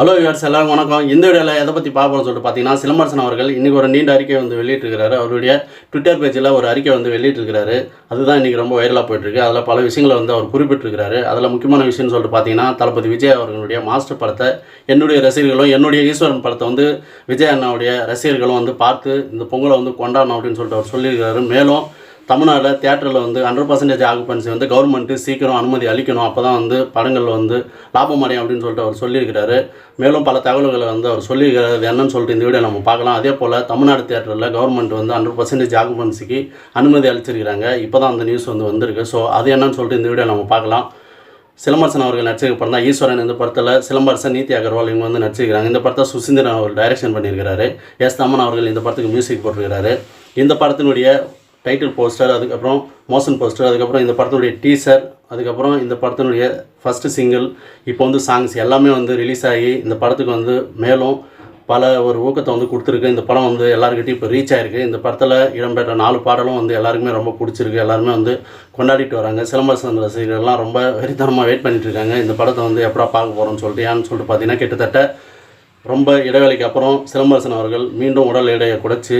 Hello viewers எல்லாரும் வணக்கம். இந்த வீடியோவில் எதை பற்றி பார்ப்போம்னு சொல்லிட்டு பார்த்தீங்கன்னா சிலம்பரசன் அவர்கள் இன்றைக்கி ஒரு நீண்ட அறிக்கை வந்து வெளியிட்டிருக்கிறாரு. அவருடைய ட்விட்டர் பேஜில் ஒரு அறிக்கை வந்து வெளியிட்டிருக்கிறாரு. அதுதான் இன்றைக்கி ரொம்ப வைரலாக போயிட்டுருக்கு. அதில் பல விஷயங்களை வந்து அவர் குறிப்பிட்டிருக்கிறாரு. அதில் முக்கியமான விஷயம்னு சொல்லிட்டு பார்த்தீங்கன்னா தளபதி விஜய் அவர்களுடைய மாஸ்டர் படத்தை என்னுடைய ரசிகர்களும் என்னுடைய ஈஸ்வரன் படத்தை வந்து விஜய் அண்ணாவுடைய ரசிகர்களும் வந்து பார்த்து இந்த பொங்கலை வந்து கொண்டாடணும் அப்படின்னு சொல்லிட்டு அவர் சொல்லியிருக்கிறாரு. மேலும் தமிழ்நாட்டில் தேட்டரில் வந்து ஹண்ட்ரட் பர்சன்டேஜ் ஆக்குபன்சி வந்து கவர்மெண்ட்டு சீக்கிரம் அனுமதி அளிக்கணும். அப்போ தான் வந்து படங்கள் வந்து லாபம் அடையும் அப்படின்னு சொல்லிட்டு அவர் சொல்லியிருக்கிறாரு. மேலும் பல தகவல்களை வந்து அவர் சொல்லியிருக்கிறாரு. அது என்னன்னு சொல்லிட்டு இந்த வீடியோ நம்ம பார்க்கலாம். அதே போல் தமிழ்நாடு தியேட்டரில் கவர்மெண்ட் வந்து ஹண்ட்ரட் பர்சன்டேஜ் ஆக்குபன்சிக்கு அனுமதி அளிச்சிருக்கிறாங்க. இப்போ தான் அந்த நியூஸ் வந்து வந்திருக்கு. ஸோ அது என்னன்னு சொல்லிட்டு இந்த வீடியோ நம்ம பார்க்கலாம். சிலம்பரசன் அவர்கள் நடிச்சிருக்க படம் தான் ஈஸ்வரன் இந்த படத்தில் சிலம்பரசன் நீதி அகர்வால் இவங்க வந்து நடிச்சிருக்கிறாங்க. இந்த படத்தை சுசீந்திரன் அவர்கள் டைரக்ஷன் பண்ணியிருக்கிறாரு. எஸ் தமன் அவர்கள் இந்த படத்துக்கு மியூசிக் போட்டிருக்கிறாரு. இந்த படத்தினுடைய டைட்டில் போஸ்டர் அதுக்கப்புறம் மோஷன் போஸ்டர் அதுக்கப்புறம் இந்த படத்தினுடைய டீசர் அதுக்கப்புறம் இந்த படத்தினுடைய ஃபஸ்ட்டு சிங்கிள் இப்போ வந்து சாங்ஸ் எல்லாமே வந்து ரிலீஸ் ஆகி இந்த படத்துக்கு வந்து மேலும் பல ஒரு ஊக்கத்தை வந்து கொடுத்துருக்கு. இந்த படம் வந்து எல்லாருக்கிட்டையும் இப்போ ரீச் ஆயிருக்கு. இந்த படத்தில் இடம்பெற்ற நாலு பாடலும் வந்து எல்லாருக்குமே ரொம்ப பிடிச்சிருக்கு. எல்லாருமே வந்து கொண்டாடிட்டு வராங்க. சிலம்பரசன் ரசிகர்கள்லாம் ரொம்ப வெறித்தனமாக வெயிட் பண்ணிட்டு இருக்காங்க. இந்த படத்தை வந்து எப்படா பார்க்க போகிறோம்னு சொல்லிட்டு ஏன்னு சொல்லிட்டு பார்த்தீங்கன்னா கிட்டத்தட்ட ரொம்ப இடைவேளைக்கு அப்புறம் சிலம்பரசன் அவர்கள் மீண்டும் உடல் எடையை குறைச்சி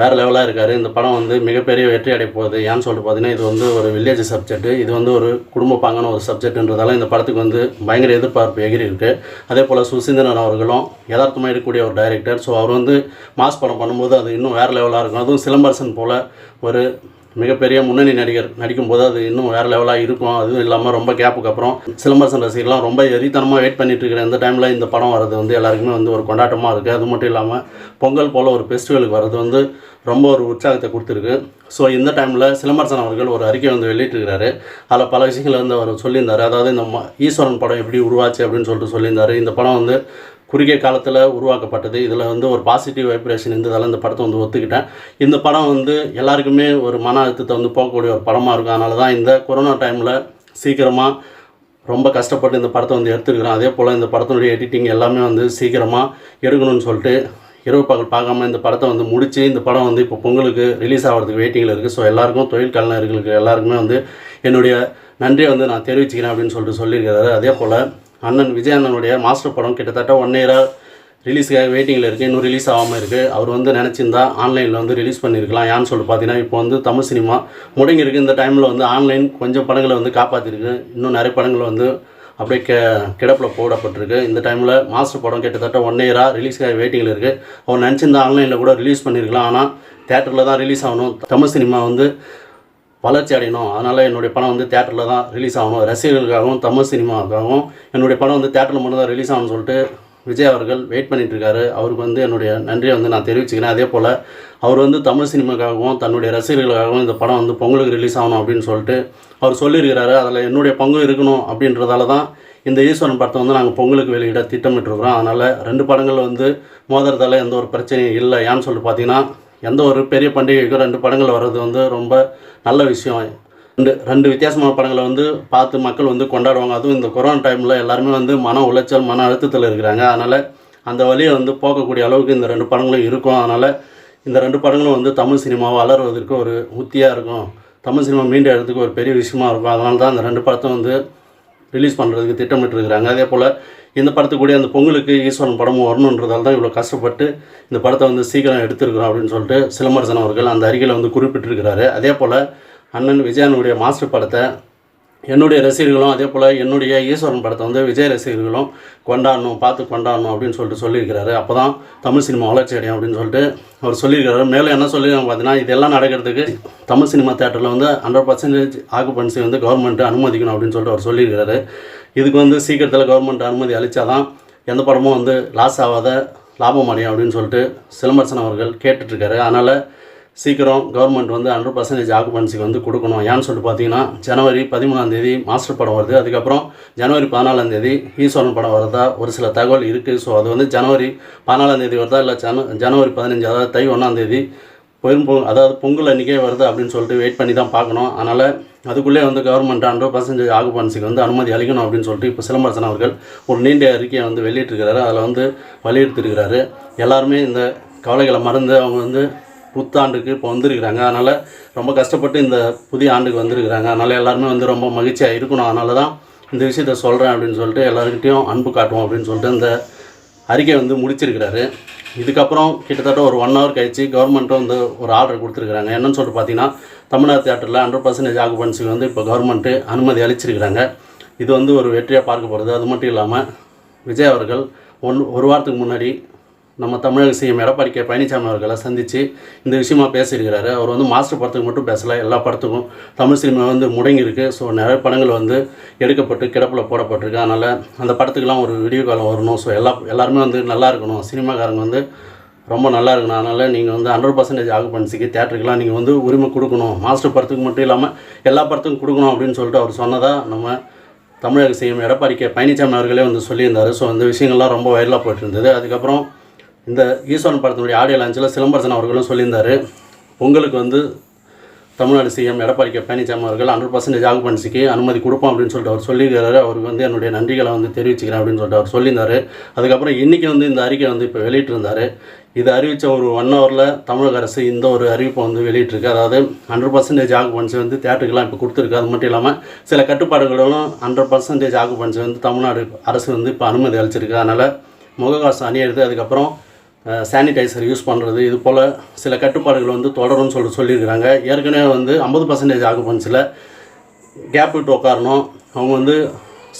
வேறு லெவலாக இருக்கார். இந்த படம் வந்து மிகப்பெரிய வெற்றி அடைய போகுது. ஏன்னு சொல்லிட்டு பார்த்தீங்கன்னா இது வந்து ஒரு வில்லேஜ் சப்ஜெக்ட் இது வந்து ஒரு குடும்ப பாங்கான ஒரு சப்ஜெக்ட்ன்றதால இந்த படத்துக்கு வந்து பயங்கர எதிர்பார்ப்பு எகிரி இருக்குது அதே போல் சுசீந்திரன் அவர்களும் யதார்த்தமாக இருக்கக்கூடிய ஒரு டைரக்டர் ஸோ அவர் வந்து மாஸ் படம் பண்ணும்போது அது இன்னும் வேறு லெவலாக இருக்கும். அதுவும் சிலம்பரசன் போல் ஒரு மிகப்பெரிய முன்னணி நடிகர் நடிக்கும்போது அது இன்னும் வேறு லெவலாக இருக்கும். அதுவும் இல்லாமல் ரொம்ப கேப்புக்கு அப்புறம் சிலம்பரசன் ரசிகர்லாம் ரொம்ப எரித்தனமாக வெயிட் பண்ணிட்டு இருக்கிற இந்த டைமில் இந்த படம் வர்றது வந்து எல்லாருக்குமே வந்து ஒரு கொண்டாட்டமாக இருக்குது அது மட்டும் இல்லாமல் பொங்கல் போல் ஒரு ஃபெஸ்டிவலுக்கு வர்றது வந்து ரொம்ப ஒரு உற்சாகத்தை கொடுத்துருக்கு. ஸோ இந்த டைமில் சிலம்பரசன் அவர்கள் ஒரு அறிக்கை வந்து வெளியிட்டிருக்கிறாரு. அதில் பல விஷயங்கள் வந்து அவர் சொல்லியிருந்தார். அதாவது இந்த ஈஸ்வரன் படம் எப்படி உருவாச்சு அப்படின்னு சொல்லிட்டு சொல்லியிருந்தார். இந்த படம் வந்து குறுகிய காலத்தில் உருவாக்கப்பட்டது. இதில் வந்து ஒரு பாசிட்டிவ் வைப்ரேஷன் இருந்ததால் இந்த படத்தை வந்து ஒத்துக்கிட்டேன். இந்த படம் வந்து எல்லாருக்குமே ஒரு மன அழுத்தத்தை வந்து போகக்கூடிய ஒரு படமாக இருக்கும். அதனால தான் இந்த கொரோனா டைமில் சீக்கிரமாக ரொம்ப கஷ்டப்பட்டு இந்த படத்தை வந்து எடுத்துருக்கிறோம். அதே போல் இந்த படத்தினுடைய எடிட்டிங் எல்லாமே வந்து சீக்கிரமாக எடுக்கணும்னு சொல்லிட்டு இரவு பகல் பார்க்காம இந்த படத்தை வந்து முடித்து இந்த படம் வந்து இப்போ பொங்கலுக்கு ரிலீஸ் ஆகிறதுக்கு வெயிட்டிங்கில் இருக்குது ஸோ எல்லாருக்கும் தொழில் கலைஞர்களுக்கு எல்லாருக்குமே வந்து என்னுடைய நன்றியை வந்து நான் தெரிவிச்சுக்கிறேன் அப்படின்னு சொல்லிட்டு சொல்லியிருக்கிறாரு. அதே போல் அண்ணன் விஜய் அண்ணனுடைய மாஸ்டர் படம் கிட்டத்தட்ட ஒன் இயராக ரிலீஸுக்காக வெயிட்டிங்கில் இருக்குது இன்னும் ரிலீஸ் ஆகாமல் இருக்குது அவர் வந்து நினச்சிருந்தா ஆன்லைனில் வந்து ரிலீஸ் பண்ணியிருக்கலாம் ஏன்னு சொல்லிட்டு பார்த்தீங்கன்னா இப்போ வந்து தமிழ் சினிமா முடங்கியிருக்கு. இந்த டைமில் வந்து ஆன்லைன் கொஞ்சம் படங்களை வந்து காப்பாற்றிருக்கு இன்னும் நிறைய படங்கள் வந்து அப்படியே கெ கிடப்பில் போடப்பட்டிருக்கு. இந்த டைமில் மாஸ்டர் படம் கிட்டத்தட்ட ஒன் இயராக ரிலீஸ்க்காக வெயிட்டிங்கில் இருக்குது அவர் நினச்சிருந்தா ஆன்லைனில் கூட ரிலீஸ் பண்ணியிருக்கலாம் ஆனால் தேட்டரில் தான் ரிலீஸ் ஆகணும். தமிழ் சினிமா வந்து வளர்ச்சி அடையணும். அதனால் என்னுடைய படம் வந்து தேட்டரில் தான் ரிலீஸ் ஆகணும். ரசிகர்களுக்காகவும் தமிழ் சினிமாவுக்காகவும் என்னுடைய படம் வந்து தேட்டரில் மட்டும் தான் ரிலீஸ் ஆகணும்னு சொல்லிட்டு விஜய் அவர்கள் வெயிட் பண்ணிகிட்ருக்காரு அவருக்கு வந்து என்னுடைய நன்றியை வந்து நான் தெரிவிச்சுக்கிறேன். அதே போல் அவர் வந்து தமிழ் சினிமாக்காகவும் தன்னுடைய ரசிகர்களுக்காகவும் இந்த படம் வந்து பொங்கலுக்கு ரிலீஸ் ஆகணும் அப்படின்னு சொல்லிட்டு அவர் சொல்லியிருக்கிறாரு. அதில் என்னுடைய பங்கும் இருக்கணும் அப்படின்றதால தான் இந்த ஈஸ்வரன் படத்தை வந்து நாங்கள் பொங்கலுக்கு வெளியிட திட்டமிட்டுருக்குறோம். அதனால் ரெண்டு படங்கள் வந்து மோதுறதால எந்த ஒரு பிரச்சனையும் இல்லை. ஏன்னு சொல்லிட்டு பார்த்தீங்கன்னா எந்த ஒரு பெரிய பண்டிகைக்கும் ரெண்டு படங்கள் வர்றது வந்து ரொம்ப நல்ல விஷயம். ரெண்டு ரெண்டு வித்தியாசமான படங்களை வந்து பார்த்து மக்கள் வந்து கொண்டாடுவாங்க. அதுவும் இந்த கொரோனா டைமில் எல்லாருமே வந்து மன உளைச்சல் மன அழுத்தத்தில் இருக்கிறாங்க. அதனால் அந்த வழியை வந்து போக்கக்கூடிய அளவுக்கு இந்த ரெண்டு படங்களும் இருக்கும். அதனால் இந்த ரெண்டு படங்களும் வந்து தமிழ் சினிமா வளர்வதற்கு ஒரு உத்தியாக இருக்கும். தமிழ் சினிமா மீண்டும் எடுத்துக்கு ஒரு பெரிய விஷயமா இருக்கும். அதனால தான் அந்த ரெண்டு படத்தை வந்து ரிலீஸ் பண்ணுறதுக்கு திட்டமிட்டிருக்கிறாங்க. அதே போல் இந்த படத்துக்கூடிய அந்த பொங்கலுக்கு ஈஸ்வரன் படமும் வரணுன்றதால தான் இவ்வளோ கஷ்டப்பட்டு இந்த படத்தை வந்து சீக்கிரம் எடுத்திருக்கிறோம் அப்படின்னு சொல்லிட்டு சிலம்பரசன் அவர்கள் அந்த அறிக்கையில் வந்து குறிப்பிட்டிருக்கிறாரு. அதே போல் அண்ணன் விஜயானுடைய மாஸ்டர் படத்தை என்னுடைய ரசிகர்களும் அதே போல் என்னுடைய ஈஸ்வரன் படத்தை வந்து விஜய் ரசிகர்களும் கொண்டாடணும் பார்த்து கொண்டாடணும் அப்படின்னு சொல்லிட்டு சொல்லியிருக்கிறாரு. அப்போ தான் தமிழ் சினிமா வளர்ச்சி அடையும் அப்படின்னு சொல்லிட்டு அவர் சொல்லியிருக்கிறாரு. மேலும் என்ன சொல்லியிருக்காங்க பார்த்தீங்கன்னா இதெல்லாம் நடக்கிறதுக்கு தமிழ் சினிமா தேட்டரில் வந்து ஹண்ட்ரட் பர்சன்டேஜ் ஆக்குபன்சி வந்து கவர்மெண்ட் அனுமதிக்கணும் அப்படின்னு சொல்லிட்டு அவர் சொல்லியிருக்கிறாரு. இதுக்கு வந்து சீக்கிரத்தில் கவர்மெண்ட் அனுமதி அளித்தாதான் எந்த படமும் வந்து லாஸ் ஆகாத லாபம் அடையும் அப்படின்னு சொல்லிட்டு சிலம்பரசன் அவர்கள் கேட்டுட்ருக்காரு அதனால் சீக்கிரம் கவர்மெண்ட் வந்து ஹண்ட்ரட் பர்சன்டேஜ் ஆக்குபன்சிக்கு வந்து கொடுக்கணும். ஏன்னு சொல்லிட்டு பார்த்தீங்கன்னா ஜனவரி பதிமூணாம் தேதி மாஸ்டர் படம் வருது. அதுக்கப்புறம் ஜனவரி பதினாலாம் தேதி ஈஸ்வரன் படம் வருதா ஒரு சில தகவல் இருக்குது ஸோ அது வந்து ஜனவரி பதினாலாம் தேதி வருதா இல்லை ஜன ஜனவரி பதினஞ்சு அதாவது தை ஒன்றாம் தேதி பொ அதாவது பொங்கல் அன்றைக்கே வருது அப்படின்னு சொல்லிட்டு வெயிட் பண்ணி தான் பார்க்கணும். அதனால் அதுக்குள்ளே வந்து கவர்மெண்ட் ஹண்ட்ரட் பர்சன்டேஜ் ஆக்குபன்சிக்கு வந்து அனுமதி அளிக்கணும் அப்படின்னு சொல்லிட்டு இப்போ சிலம்பரசன் அவர்கள் ஒரு நீண்ட அறிக்கையை வந்து வெளியிட்டிருக்கிறாரு. அதில் வந்து வலியுறுத்திருக்கிறாரு எல்லாருமே இந்த கவலைகளை மறந்து அவங்க வந்து புத்தாண்டுக்கு இப்போ வந்திருக்கிறாங்க. அதனால் ரொம்ப கஷ்டப்பட்டு இந்த புதிய ஆண்டுக்கு வந்திருக்கிறாங்க. அதனால் எல்லாருமே வந்து ரொம்ப மகிழ்ச்சியாக இருக்கணும். அதனால தான் இந்த விஷயத்த சொல்கிறேன் அப்படின்னு சொல்லிட்டு எல்லாருக்கிட்டையும் அன்பு காட்டுவோம் அப்படின்னு சொல்லிட்டு இந்த அறிக்கை வந்து முடிச்சிருக்கிறாரு. இதுக்கப்புறம் கிட்டத்தட்ட ஒரு ஒன் ஹவர் கழிச்சு கவர்மெண்ட்டும் வந்து ஒரு ஆர்டர் கொடுத்துருக்குறாங்க. என்னன்னு சொல்லிட்டு பார்த்தீங்கன்னா தமிழ்நாடு தேட்டரில் ஹண்ட்ரட் பர்சன்டேஜ் ஆக்குபன்சிக்கு வந்து இப்போ கவர்மெண்ட்டு அனுமதி அளிச்சிருக்கிறாங்க. இது வந்து ஒரு வெற்றியாக பார்க்க போகிறது அது மட்டும் இல்லாமல் விஜய் அவர்கள் ஒன் ஒரு வாரத்துக்கு முன்னாடி நம்ம தமிழக சிஎம் எடப்பாடி கே பழனிசாமி அவர்களை சந்தித்து இந்த விஷயமா பேசியிருக்கிறாரு. அவர் வந்து மாஸ்டர் படத்துக்கு மட்டும் பேசலை எல்லா படத்துக்கும். தமிழ் சினிமா வந்து முடங்கியிருக்கு. ஸோ நிறைய படங்கள் வந்து எடுக்கப்பட்டு கிடப்பில் போடப்பட்டிருக்கு. அதனால் அந்த படத்துக்கெலாம் ஒரு விடிவு காலம் வரணும். ஸோ எல்லா எல்லாருமே வந்து நல்லா இருக்கணும். சினிமாக்காரங்க வந்து ரொம்ப நல்லா இருக்கணும். அதனால் நீங்கள் வந்து ஹண்ட்ரட் பர்சன்டேஜ் ஆக்குபன்சிக்கு தேட்டருக்கெலாம் நீங்கள் வந்து உரிமை கொடுக்கணும். மாஸ்டர் படத்துக்கு மட்டும் இல்லாமல் எல்லா படத்துக்கும் கொடுக்கணும் அப்படின்னு சொல்லிட்டு அவர் சொன்னதாக நம்ம தமிழக சிஎம் எடப்பாடி கே பழனிசாமி அவர்களே வந்து சொல்லியிருந்தார். ஸோ அந்த விஷயங்கள்லாம் ரொம்ப வைரலாக போயிட்டு இருந்தது. அதுக்கப்புறம் இந்த ஈஸ்வரன் படத்தினுடைய ஆடியோ லான்ச்சில் சிலம்பரசன் அவர்களும் சொல்லியிருந்தார். உங்களுக்கு வந்து தமிழ்நாடு சிஎம் எடப்பாடி கே பழனிசாமி அவர்கள் ஹண்ட்ரட் பர்சன்டேஜ் ஆகுபன்சிக்கு அனுமதி கொடுப்போம் அப்படின்னு சொல்லிட்டு அவர் சொல்லியிருக்காரு அவருக்கு வந்து என்னுடைய நன்றிகளை வந்து தெரிவிச்சுக்கிறேன் அப்படின்னு சொல்லிட்டு அவர் சொல்லியிருந்தார். அதுக்கப்புறம் இன்றைக்கி வந்து இந்த அறிக்கை வந்து இப்போ வெளியிட்டிருந்தார். இது அறிவித்த ஒரு ஒன் ஹவரில் தமிழக அரசு இந்த ஒரு அறிவிப்பை வந்து வெளியிட்டிருக்கு. அதாவது ஹண்ட்ரட் பர்சன்டேஜ் ஆகுபன்சி வந்து தேட்டருக்கெல்லாம் இப்போ கொடுத்துருக்கு. அது மட்டும் இல்லாமல் சில கட்டுப்பாடுகளும் ஹண்ட்ரட் பர்சன்டேஜ் ஆகுபன்சி வந்து தமிழ்நாடு அரசு வந்து இப்போ அனுமதி அளிச்சிருக்கு. அதனால் முகக்கவசம் அணியிறது அதுக்கப்புறம் சானிடைசர் யூஸ் பண்ணுறது இது போல் சில கட்டுப்பாடுகள் வந்து தொடரும்னு சொல்லிட்டு சொல்லியிருக்கிறாங்க. ஏற்கனவே வந்து ஐம்பது பர்சன்டேஜ் ஆக்குபன்சியில் கேப் விட்டு உட்காரணும் அவங்க வந்து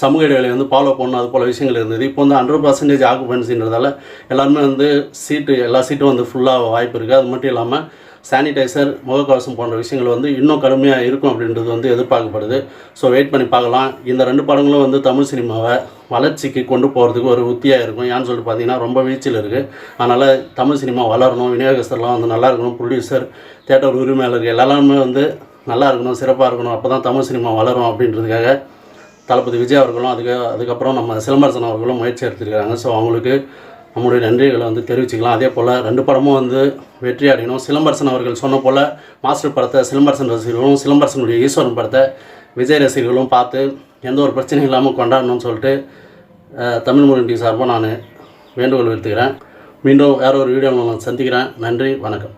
சமூக இடைவெளி வந்து ஃபாலோ பண்ணணும் அது போல் விஷயங்கள் இருந்தது. இப்போ வந்து ஹண்ட்ரட் பர்சன்டேஜ் ஆக்குபன்சின்றதால எல்லாருமே வந்து சீட்டு எல்லா சீட்டும் வந்து ஃபுல்லாக வாய்ப்பு இருக்குது அது மட்டும் இல்லாமல் சானிடைசர் முகக்கவசம் போன்ற விஷயங்கள் வந்து இன்னும் கடுமையாக இருக்கும் அப்படின்றது வந்து எதிர்பார்க்கப்படுது. ஸோ வெயிட் பண்ணி பார்க்கலாம். இந்த ரெண்டு படங்களும் வந்து தமிழ் சினிமாவை வளர்ச்சிக்கு கொண்டு போகிறதுக்கு ஒரு உத்தியாக இருக்கும். ஏன்னு சொல்லிட்டு பார்த்தீங்கன்னா ரொம்ப வீழ்ச்சியில் இருக்குது அதனால் தமிழ் சினிமா வளரணும். விநியோகஸ்தர்லாம் வந்து நல்லா இருக்கணும். ப்ரொடியூசர் தேட்டர் உரிமையாளர்கள் எல்லாருமே வந்து நல்லா இருக்கணும் சிறப்பாக இருக்கணும். அப்போ தான் தமிழ் சினிமா வளரும் அப்படின்றதுக்காக தளபதி விஜய் அவர்களும் அதுக்கு அதுக்கப்புறம் நம்ம சிலம்பரசன் அவர்களும் முயற்சி எடுத்துருக்காங்க ஸோ அவங்களுக்கு நம்முடைய நன்றிகளை வந்து தெரிவிச்சுக்கலாம். அதே போல் ரெண்டு படமும் வந்து வெற்றி அடையணும். சிலம்பரசன் அவர்கள் சொன்ன போல் மாஸ்டர் படத்தை சிலம்பரசன் ரசிகர்களும் சிலம்பரசனுடைய ஈஸ்வரன் படத்தை விஜய் ரசிகர்களும் பார்த்து எந்த ஒரு பிரச்சனையும் இல்லாமல் கொண்டாடணும்னு சொல்லிட்டு அஹ், தமிழ் முரண்டி சார்பாக நான் வேண்டுகோள் விடுத்துக்கிறேன். மீண்டும் வேறு ஒரு வீடியோவில் நான் சந்திக்கிறேன். நன்றி வணக்கம்.